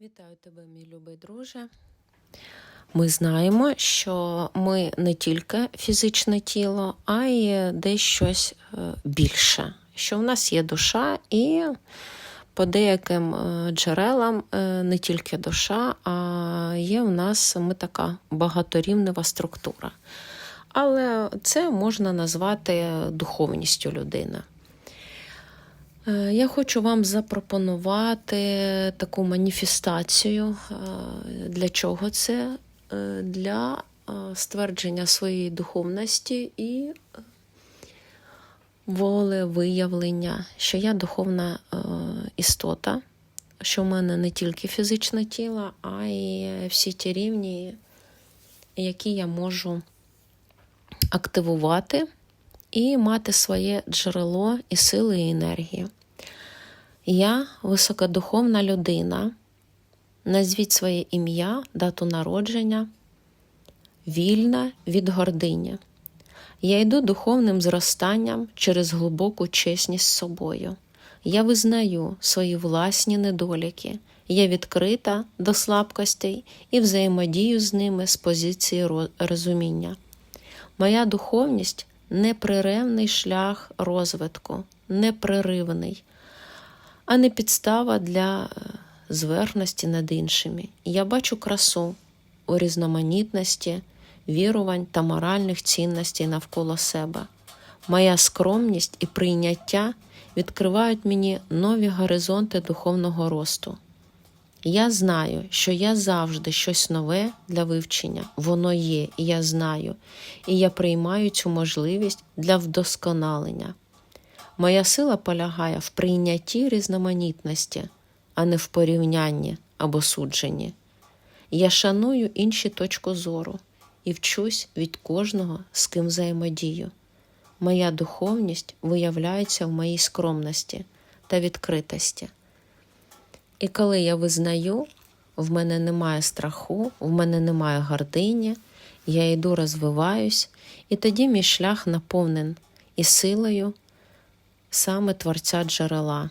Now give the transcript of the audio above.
Вітаю тебе, мій любий друже. Ми знаємо, що ми не тільки фізичне тіло, а й десь щось е, більше. Що в нас є душа, і по деяким е, джерелам е, не тільки душа, а є в нас ми така багаторівнева структура. Але це можна назвати духовністю людини. Е, Я хочу вам запропонувати таку маніфестацію. Е, Для чого це? Е, Для ствердження своєї духовності і волевиявлення, що я духовна істота, що в мене не тільки фізичне тіло, а й всі ті рівні, які я можу активувати і мати своє джерело і сили, і енергії. Я високодуховна людина. Назвіть своє ім'я, дату народження, вільна від гордині. Я йду духовним зростанням через глибоку чесність з собою. Я визнаю свої власні недоліки. Я відкрита до слабкостей і взаємодію з ними з позиції розуміння. Моя духовність непреривний шлях розвитку, непреривний, а не підстава для е, зверхності над іншими. Я бачу красу у різноманітності вірувань та моральних цінностей навколо себе. Моя скромність і прийняття відкривають мені нові горизонти духовного росту. Я знаю, що я завжди щось нове для вивчення. Воно є, і я знаю, і я приймаю цю можливість для вдосконалення. Моя сила полягає в прийнятті різноманітності, а не в порівнянні або судженні. Я шаную інші точку зору і вчусь від кожного, з ким взаємодію. Моя духовність виявляється в моїй скромності та відкритості. І коли я визнаю, в мене немає страху, в мене немає гордині, я йду, розвиваюсь, і тоді мій шлях наповнен і силою саме Творця джерела.